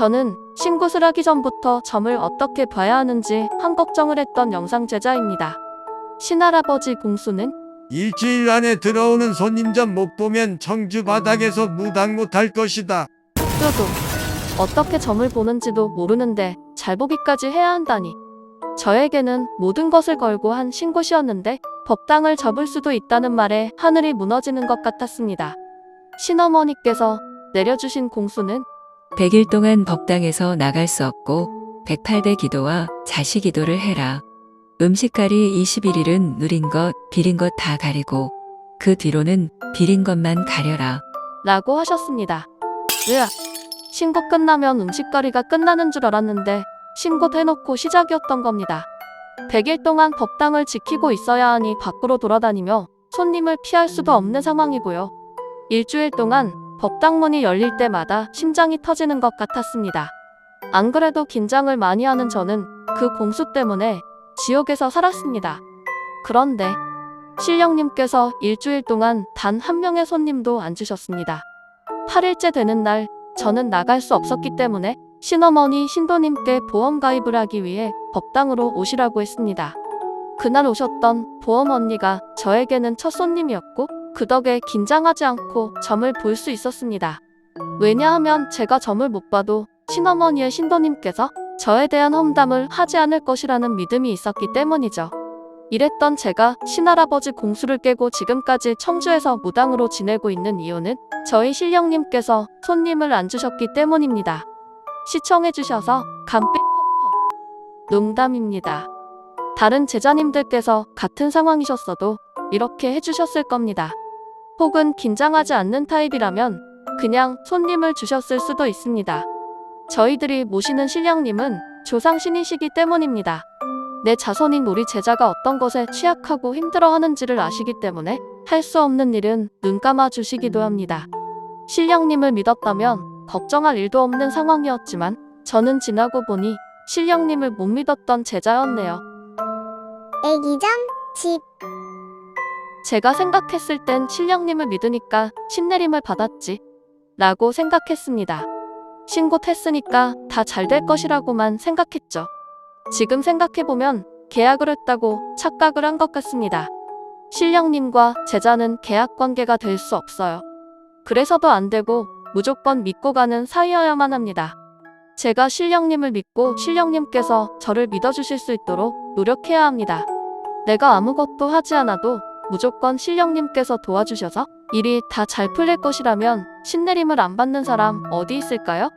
저는 신굿을 하기 전부터 점을 어떻게 봐야 하는지 한 걱정을 했던 영상 제자입니다. 신할아버지 공수는 일주일 안에 들어오는 손님점 못 보면 청주 바닥에서 무당 못할 것이다. 뚜도 어떻게 점을 보는지도 모르는데 잘 보기까지 해야 한다니. 저에게는 모든 것을 걸고 한 신고시였는데 법당을 접을 수도 있다는 말에 하늘이 무너지는 것 같았습니다. 신어머니께서 내려주신 공수는 100일 동안 법당에서 나갈 수 없고 108배 기도와 자시 기도를 해라. 음식가리 21일은 누린 것, 비린 것 다 가리고 그 뒤로는 비린 것만 가려라. 라고 하셨습니다. 으악. 신고 끝나면 음식거리가 끝나는 줄 알았는데 신고 해놓고 시작이었던 겁니다. 100일 동안 법당을 지키고 있어야 하니 밖으로 돌아다니며 손님을 피할 수도 없는 상황이고요. 일주일 동안 법당 문이 열릴 때마다 심장이 터지는 것 같았습니다. 안 그래도 긴장을 많이 하는 저는 그 공수 때문에 지옥에서 살았습니다. 그런데 신령님께서 일주일 동안 단 한 명의 손님도 안 주셨습니다. 8일째 되는 날 저는 나갈 수 없었기 때문에 신어머니 신도님께 보험 가입을 하기 위해 법당으로 오시라고 했습니다. 그날 오셨던 보험 언니가 저에게는 첫 손님이었고 그 덕에 긴장하지 않고 점을 볼 수 있었습니다. 왜냐하면 제가 점을 못 봐도 신어머니의 신도님께서 저에 대한 험담을 하지 않을 것이라는 믿음이 있었기 때문이죠. 이랬던 제가 신할아버지 공수를 깨고 지금까지 청주에서 무당으로 지내고 있는 이유는 저희 신령님께서 손님을 안 주셨기 때문입니다. 시청해주셔서 퍽퍽. 농담입니다. 다른 제자님들께서 같은 상황이셨어도 이렇게 해주셨을 겁니다. 혹은 긴장하지 않는 타입이라면 그냥 손님을 주셨을 수도 있습니다. 저희들이 모시는 신령님은 조상신이시기 때문입니다. 내 자손인 우리 제자가 어떤 것에 취약하고 힘들어 하는지를 아시기 때문에 할 수 없는 일은 눈 감아 주시기도 합니다. 신령님을 믿었다면 걱정할 일도 없는 상황이었지만 저는 지나고 보니 신령님을 못 믿었던 제자였네요. 애기전 집 제가 생각했을 땐 신령님을 믿으니까 신내림을 받았지. 라고 생각했습니다. 신고했으니까 다 잘 될 것이라고만 생각했죠. 지금 생각해보면 계약을 했다고 착각을 한 것 같습니다. 신령님과 제자는 계약 관계가 될 수 없어요. 그래서도 안 되고 무조건 믿고 가는 사이여야만 합니다. 제가 신령님을 믿고 신령님께서 저를 믿어주실 수 있도록 노력해야 합니다. 내가 아무것도 하지 않아도 무조건 신령님께서 도와주셔서 일이 다 잘 풀릴 것이라면 신내림을 안 받는 사람 어디 있을까요?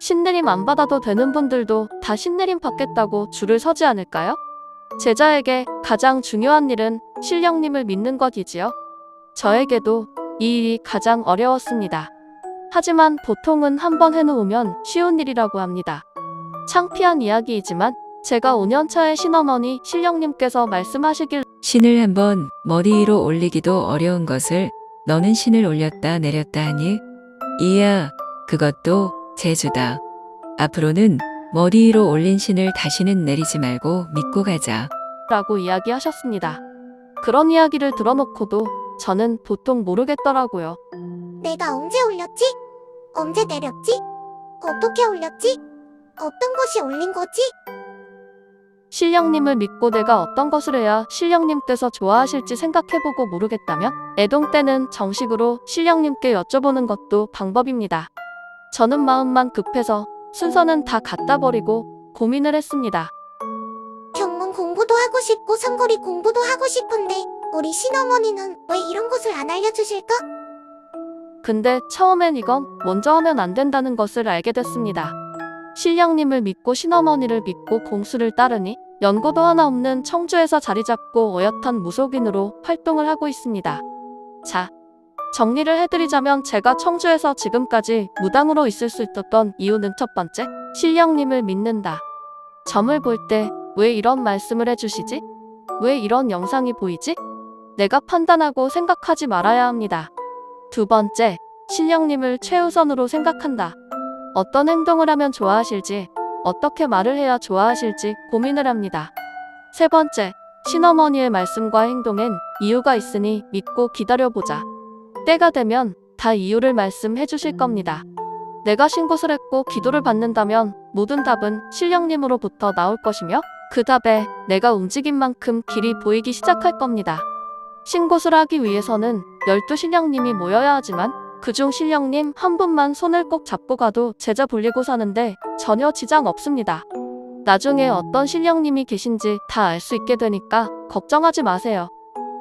신내림 안 받아도 되는 분들도 다 신내림 받겠다고 줄을 서지 않을까요? 제자에게 가장 중요한 일은 신령님을 믿는 것이지요. 저에게도 이 일이 가장 어려웠습니다. 하지만 보통은 한번 해놓으면 쉬운 일이라고 합니다. 창피한 이야기이지만 제가 5년차의 신어머니 신령님께서 말씀하시길 신을 한번 머리 위로 올리기도 어려운 것을 너는 신을 올렸다 내렸다 하니 이야 그것도 재주다. 앞으로는 머리 위로 올린 신을 다시는 내리지 말고 믿고 가자. 라고 이야기하셨습니다. 그런 이야기를 들어놓고도 저는 보통 모르겠더라고요. 내가 언제 올렸지? 언제 내렸지? 어떻게 올렸지? 어떤 것이 올린 거지? 신령님을 믿고 내가 어떤 것을 해야 신령님께서 좋아하실지 생각해보고 모르겠다면 애동 때는 정식으로 신령님께 여쭤보는 것도 방법입니다. 저는 마음만 급해서 순서는 다 갖다 버리고 고민을 했습니다. 경문 공부도 하고 싶고 선거리 공부도 하고 싶은데 우리 신어머니는 왜 이런 것을 안 알려주실까? 근데 처음엔 이건 먼저 하면 안 된다는 것을 알게 됐습니다. 신령님을 믿고 신어머니를 믿고 공수를 따르니 연고도 하나 없는 청주에서 자리 잡고 어엿한 무속인으로 활동을 하고 있습니다. 자, 정리를 해드리자면 제가 청주에서 지금까지 무당으로 있을 수 있었던 이유는 첫 번째, 신령님을 믿는다. 점을 볼 때 왜 이런 말씀을 해주시지? 왜 이런 영상이 보이지? 내가 판단하고 생각하지 말아야 합니다. 두 번째, 신령님을 최우선으로 생각한다. 어떤 행동을 하면 좋아하실지, 어떻게 말을 해야 좋아하실지 고민을 합니다. 세 번째, 신어머니의 말씀과 행동엔 이유가 있으니 믿고 기다려보자. 때가 되면 다 이유를 말씀해 주실 겁니다. 내가 신굿을 했고 기도를 받는다면 모든 답은 신령님으로부터 나올 것이며 그 답에 내가 움직인 만큼 길이 보이기 시작할 겁니다. 신굿을 하기 위해서는 열두 신령님이 모여야 하지만 그중 신령님 한 분만 손을 꼭 잡고 가도 제자 불리고 사는데 전혀 지장 없습니다. 나중에 어떤 신령님이 계신지 다 알 수 있게 되니까 걱정하지 마세요.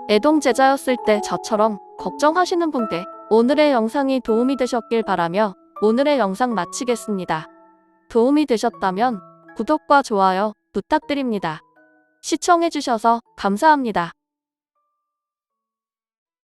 애동 제자였을 때 저처럼 걱정하시는 분께 오늘의 영상이 도움이 되셨길 바라며 오늘의 영상 마치겠습니다. 도움이 되셨다면 구독과 좋아요 부탁드립니다. 시청해주셔서 감사합니다.